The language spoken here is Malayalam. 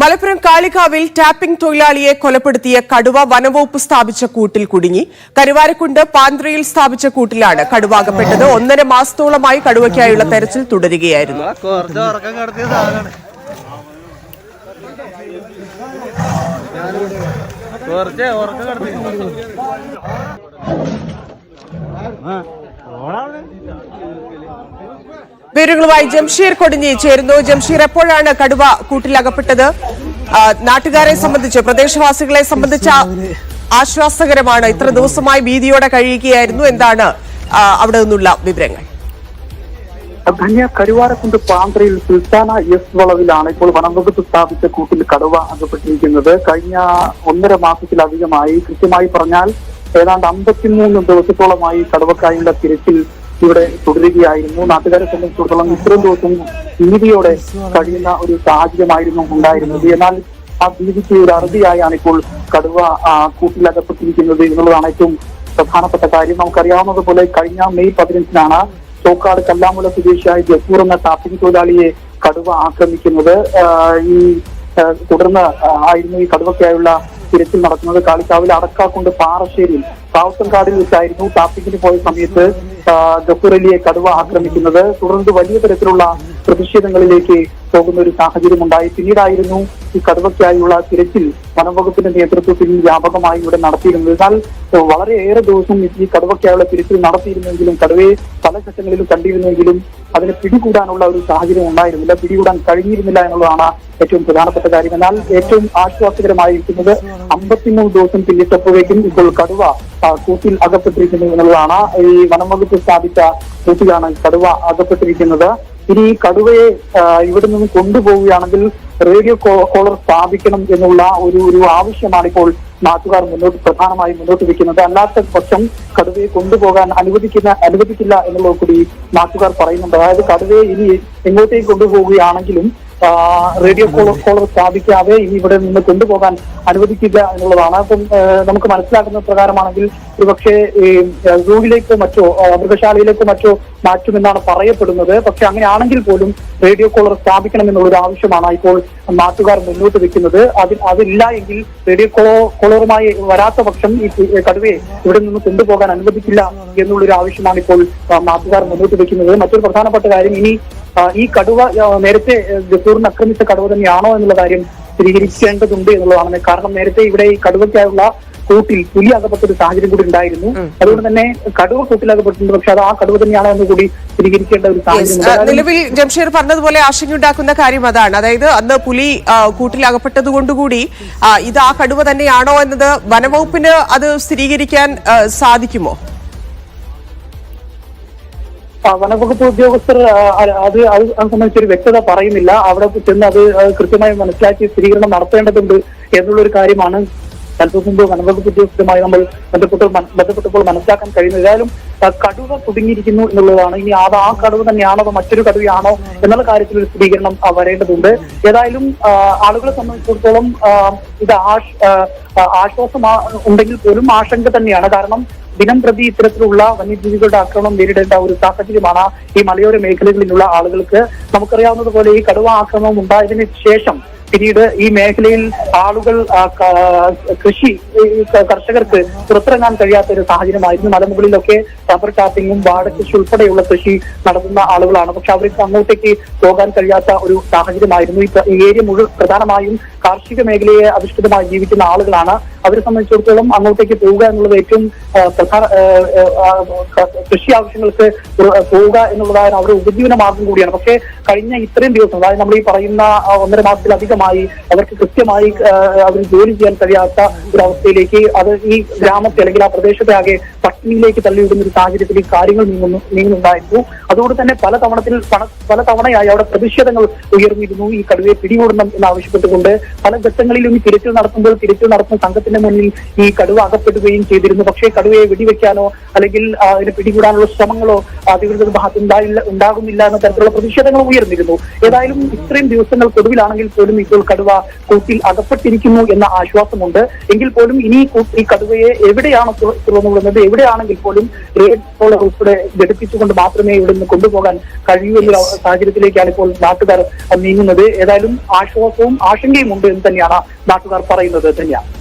മലപ്പുറം കാളികാവിൽ ടാപ്പിംഗ് തൊഴിലാളിയെ കൊലപ്പെടുത്തിയ കടുവ വനവകുപ്പ് സ്ഥാപിച്ച കൂട്ടിൽ കുടുങ്ങി. കരുവാരക്കുണ്ട് പാന്ത്രയിൽ സ്ഥാപിച്ച കൂട്ടിലാണ് കടുവ അകപ്പെട്ടത് ഒന്നര മാസത്തോളമായി കടുവയ്ക്കായുള്ള തെരച്ചിൽ തുടരുകയായിരുന്നു. കുറച്ച് വിവരങ്ങളുമായി ജംഷീർ കൊടിഞ്ഞി ചേരുന്നു. ജംഷീർ എപ്പോഴാണ് കടുവ കൂട്ടിലകപ്പെട്ടത്? നാട്ടുകാരെ സംബന്ധിച്ച് പ്രദേശവാസികളെ സംബന്ധിച്ച ആശ്വാസകരമാണ്. ഇത്ര ദിവസമായി ഭീതിയോടെ കഴിയുകയായിരുന്നു. എന്താണ് അവിടെ നിന്നുള്ള വിവരങ്ങൾ? ധന്യ കരുവാരക്കുണ്ട് പാന്ത്രയിൽ സുൽത്താന എസ് വളവിലാണ് ഇപ്പോൾ വനംവകുപ്പ് സ്ഥാപിച്ച കൂട്ടിൽ കടുവ അകപ്പെട്ടിരിക്കുന്നത്. കഴിഞ്ഞ ഒന്നര മാസത്തിലധികമായി കൃത്യമായി പറഞ്ഞാൽ ഏതാണ്ട് അമ്പത്തിമൂന്ന് ദിവസത്തോളമായി കടുവക്കായുള്ള തിരച്ചിൽ ഇവിടെ തുടരുകയായിരുന്നു നാട്ടുകാരെ സംബന്ധിച്ചിടത്തോളം ഇത്രയും ദിവസം ഭീതിയോടെ കഴിയുന്ന ഒരു സാഹചര്യമായിരുന്നു ഉണ്ടായിരുന്നത്. എന്നാൽ ആ ഭീതിക്ക് ഒരു അറുതിയായാണ് ഇപ്പോൾ കടുവ കൂട്ടിലകപ്പെട്ടിരിക്കുന്നത് എന്നുള്ളതാണ് ഏറ്റവും പ്രധാനപ്പെട്ട കാര്യം. നമുക്കറിയാവുന്നതുപോലെ കഴിഞ്ഞ മെയ് പതിനഞ്ചിനാണ് ചോക്കാട് കല്ലാമുല സ്വദേശിയായ ജസൂർ എന്ന ടാപ്പിംഗ് തൊഴിലാളിയെ കടുവ ആക്രമിക്കുന്നത്. ഈ തുടർന്ന് ആയിരുന്നു ഈ കടുവയ്ക്കായുള്ള തിരച്ചിൽ നടക്കുന്നത്. കാളിക്കാവിൽ അടക്കാക്കുണ്ട് പാറശ്ശേരിയിൽ കാവത്തൻകാടിൽ വെച്ചായിരുന്നു ടാപ്പിങ്ങിന് പോയ സമയത്ത് അലിയെ കടുവ ആക്രമിക്കുന്നത് തുടർന്ന് വലിയ തരത്തിലുള്ള പ്രതിഷേധങ്ങളിലേക്ക് പോകുന്ന ഒരു സാഹചര്യം ഉണ്ടായി പിന്നീടായിരുന്നു ഈ കടുവയ്ക്കായുള്ള തിരച്ചിൽ വനംവകുപ്പിന്റെ നേതൃത്വത്തിൽ വ്യാപകമായി ഇവിടെ നടത്തിയിരുന്നത്. എന്നാൽ വളരെയേറെ ദിവസം ഈ കടുവയ്ക്കായുള്ള തിരിച്ചിൽ നടത്തിയിരുന്നെങ്കിലും കടുവയെ പല ഘട്ടങ്ങളിലും കണ്ടിരുന്നെങ്കിലും അതിനെ പിടികൂടാനുള്ള ഒരു സാഹചര്യം ഉണ്ടായിരുന്നില്ല. പിടികൂടാൻ കഴിഞ്ഞിരുന്നില്ല എന്നുള്ളതാണ് ഏറ്റവും പ്രധാനപ്പെട്ട കാര്യം. എന്നാൽ ഏറ്റവും ആശ്വാസകരമായിരിക്കുന്നത് അമ്പത്തിമൂന്ന് ദിവസം പിന്നിട്ടപ്പോഴേക്കും ഇപ്പോൾ കടുവ കൂട്ടിൽ അകപ്പെട്ടിരിക്കുന്നു എന്നുള്ളതാണ്. ഈ വനംവകുപ്പ് സ്ഥാപിച്ച കൂട്ടിലാണ് കടുവ അകപ്പെട്ടിരിക്കുന്നത്. ഇനി കടുവയെ ഇവിടെ നിന്ന് കൊണ്ടുപോവുകയാണെങ്കിൽ റേഡിയോ കോളർ സ്ഥാപിക്കണം എന്നുള്ള ഒരു ഒരു ആവശ്യമാണ് ഇപ്പോൾ നാട്ടുകാർ മുന്നോട്ട് പ്രധാനമായും മുന്നോട്ട് വെക്കുന്നത് അല്ലാത്ത പക്ഷം കടുവയെ കൊണ്ടുപോകാൻ അനുവദിക്കുന്ന അനുവദിക്കില്ല എന്നുള്ളത് കൂടി നാട്ടുകാർ പറയുന്നുണ്ട്. അതായത് കടുവയെ ഇനി എങ്ങോട്ടേക്ക് കൊണ്ടുപോവുകയാണെങ്കിലും റേഡിയോ കോളർ കോളർ സ്ഥാപിക്കാതെ ഇനി ഇവിടെ നിന്ന് കൊണ്ടുപോകാൻ അനുവദിക്കില്ല എന്നുള്ളതാണ്. അപ്പം നമുക്ക് മനസ്സിലാക്കുന്ന പ്രകാരമാണെങ്കിൽ ഒരുപക്ഷെ ഈ സൂവിലേക്കോ മറ്റോ മൃഗശാലയിലേക്കോ മറ്റോ മാറ്റുമെന്നാണ് പറയപ്പെടുന്നത്. പക്ഷെ അങ്ങനെയാണെങ്കിൽ പോലും റേഡിയോ കോളർ സ്ഥാപിക്കണം എന്നുള്ള ഒരു ആവശ്യമാണ് ഇപ്പോൾ നാട്ടുകാർ മുന്നോട്ട് വെക്കുന്നത്. അതിൽ അതില്ല എങ്കിൽ റേഡിയോ കോളോ കോളറുമായി വരാത്ത പക്ഷം ഈ കടുവയെ ഇവിടെ നിന്ന് കൊണ്ടുപോകാൻ അനുവദിക്കില്ല എന്നുള്ളൊരു ആവശ്യമാണ് ഇപ്പോൾ നാട്ടുകാർ മുന്നോട്ട് വെക്കുന്നത്. മറ്റൊരു പ്രധാനപ്പെട്ട കാര്യം ഇനി ഈ കടുവ നേരത്തെ ഗസൂറിന് ആക്രമിച്ച കടുവ തന്നെയാണോ എന്നുള്ള കാര്യം സ്ഥിരീകരിക്കേണ്ടതുണ്ട് എന്നുള്ളതാണ്. കാരണം നേരത്തെ ഇവിടെ ഈ കടുവയ്ക്കായുള്ള കൂട്ടിൽ പുലി അകപ്പെട്ട ഒരു സാഹചര്യം കൂടി ഉണ്ടായിരുന്നു. അതുകൊണ്ട് തന്നെ കടുവ കൂട്ടിലകപ്പെട്ടിട്ടുണ്ട് പക്ഷെ അത് ആ കടുവ തന്നെയാണോ എന്ന് കൂടി സ്ഥിരീകരിക്കേണ്ട ഒരു. സാഹചര്യം. നിലവിൽ ജംഷീർ പറഞ്ഞതുപോലെ ആശങ്കയുണ്ടാക്കുന്ന കാര്യം അതാണ്. അതായത് അന്ന് പുലി കൂട്ടിലകപ്പെട്ടത് കൂട്ടിൽ അകപ്പെട്ടത് കൊണ്ടുകൂടി ഇത് ആ കടുവ തന്നെയാണോ എന്നത് വനവകുപ്പിന് അത് സ്ഥിരീകരിക്കാൻ സാധിക്കുമോ? വനവകുപ്പ് ഉദ്യോഗസ്ഥർ അത് അത് സംബന്ധിച്ചൊരു വ്യക്തത പറയുന്നില്ല. അവിടെ ചെന്ന് അത് കൃത്യമായി മനസ്സിലാക്കി സ്ഥിരീകരണം നടത്തേണ്ടതുണ്ട് എന്നുള്ളൊരു കാര്യമാണ് അല്പം മുമ്പ് വനവകുപ്പ് ഉദ്യോഗസ്ഥരുമായി നമ്മൾ ബന്ധപ്പെട്ട് ബന്ധപ്പെട്ടപ്പോൾ മനസ്സിലാക്കാൻ കഴിയുന്നത്. ഏതായാലും കടുവ കുടുങ്ങിയിരിക്കുന്നു എന്നുള്ളതാണ്. ഇനി അത് ആ കടുവ തന്നെയാണോ അതോ മറ്റൊരു കടുവയാണോ എന്നുള്ള കാര്യത്തിൽ ഒരു സ്ഥിരീകരണം വരേണ്ടതുണ്ട്. ഏതായാലും ആളുകളെ സംബന്ധിച്ചിടത്തോളം ഇത് ആശ്വാസം ഉണ്ടെങ്കിൽ പോലും ആശങ്ക തന്നെയാണ്. കാരണം ദിനം പ്രതി ഇത്തരത്തിലുള്ള വന്യജീവികളുടെ ആക്രമണം നേരിടേണ്ട ഒരു സാഹചര്യമാണ് ഈ മലയോര മേഖലകളിലുള്ള ആളുകൾക്ക്. നമുക്കറിയാവുന്നതുപോലെ ഈ കടുവ ആക്രമണം ഉണ്ടായതിനു ശേഷം പിന്നീട് ഈ മേഖലയിൽ ആളുകൾ കൃഷി കർഷകർക്ക് പുറത്തിറങ്ങാൻ കഴിയാത്ത ഒരു സാഹചര്യമായിരുന്നു. മലമുകളിലൊക്കെ റബ്ബർ ടാപ്പിങ്ങും വാഴകൃഷി ഉൾപ്പെടെയുള്ള കൃഷി നടത്തുന്ന ആളുകളാണ്. പക്ഷെ അവർക്ക് അങ്ങോട്ടേക്ക് പോകാൻ കഴിയാത്ത ഒരു സാഹചര്യമായിരുന്നു. ഈ ഏരിയ മുഴുവൻ പ്രധാനമായും കാർഷിക മേഖലയെ അധിഷ്ഠിതമായി ജീവിക്കുന്ന ആളുകളാണ് അവരെ സംബന്ധിച്ചിടത്തോളം അങ്ങോട്ടേക്ക് പോവുക എന്നുള്ളത് ഏറ്റവും പ്രധാന കൃഷി ആവശ്യങ്ങൾക്ക് പോവുക എന്നുള്ളതാണ് അവരുടെ ഉപജീവന മാർഗം കൂടിയാണ്. പക്ഷേ കഴിഞ്ഞ ഇത്രയും ദിവസം അതായത് നമ്മൾ ഈ പറയുന്ന ഒന്നര മാസത്തിലധികമായി അവർക്ക് കൃത്യമായി അവർ ജോലി ചെയ്യാൻ കഴിയാത്ത ഒരു അവസ്ഥയിലേക്ക് അത് ഈ ഗ്രാമത്തെ അല്ലെങ്കിൽ ആ പ്രദേശത്തെ ആകെ പട്ടിണിയിലേക്ക് തള്ളിയിടുന്ന ഒരു സാഹചര്യത്തിൽ ഈ കാര്യങ്ങൾ നീങ്ങുന്നു നീങ്ങുന്നുണ്ടായിരുന്നു. അതുകൊണ്ട് തന്നെ പല തവണത്തിൽ പല തവണയായി അവിടെ പ്രതിഷേധങ്ങൾ ഉയർന്നിരുന്നു ഈ കടുവയെ പിടികൂടണം എന്നാവശ്യപ്പെട്ടുകൊണ്ട് പല ഘട്ടങ്ങളിലും ഈ തിരച്ചിൽ നടത്തുമ്പോൾ തിരച്ചിൽ നടത്തുന്ന സംഘത്തിന്റെ മുന്നിൽ ഈ കടുവ അകപ്പെടുകയും ചെയ്തിരുന്നു. പക്ഷേ കടുവയെ വെടിവെക്കാനോ അല്ലെങ്കിൽ അതിനെ പിടികൂടാനുള്ള ശ്രമങ്ങളോ അധികൃതരുടെ ഭാഗത്ത് ഉണ്ടായില്ല ഉണ്ടാകുന്നില്ല എന്ന തരത്തിലുള്ള പ്രതിഷേധങ്ങൾ ഉയർന്നിരുന്നു. ഏതായാലും ഇത്രയും ദിവസങ്ങൾക്കൊടുവിലാണെങ്കിൽ പോലും ഇപ്പോൾ കടുവ കൂട്ടിൽ അകപ്പെട്ടിരിക്കുന്നു എന്ന ആശ്വാസമുണ്ട്. എങ്കിൽ പോലും ഇനി ഈ കടുവയെ എവിടെയാണ് തുറന്നുകൊള്ളുന്നത് എവിടെയാണെങ്കിൽ പോലും റേഡ് കോളർ ഉൾപ്പെടെ ഘടിപ്പിച്ചുകൊണ്ട് മാത്രമേ ഇവിടെ നിന്ന് കൊണ്ടുപോകാൻ കഴിയൂ എന്ന സാഹചര്യത്തിലേക്കാണ് ഇപ്പോൾ നാട്ടുകാർ നീങ്ങുന്നത്. ഏതായാലും ആശ്വാസവും ആശങ്കയും ഉണ്ട് എന്ന് തന്നെയാണ് നാട്ടുകാർ പറയുന്നത്. തന്നെയാണ്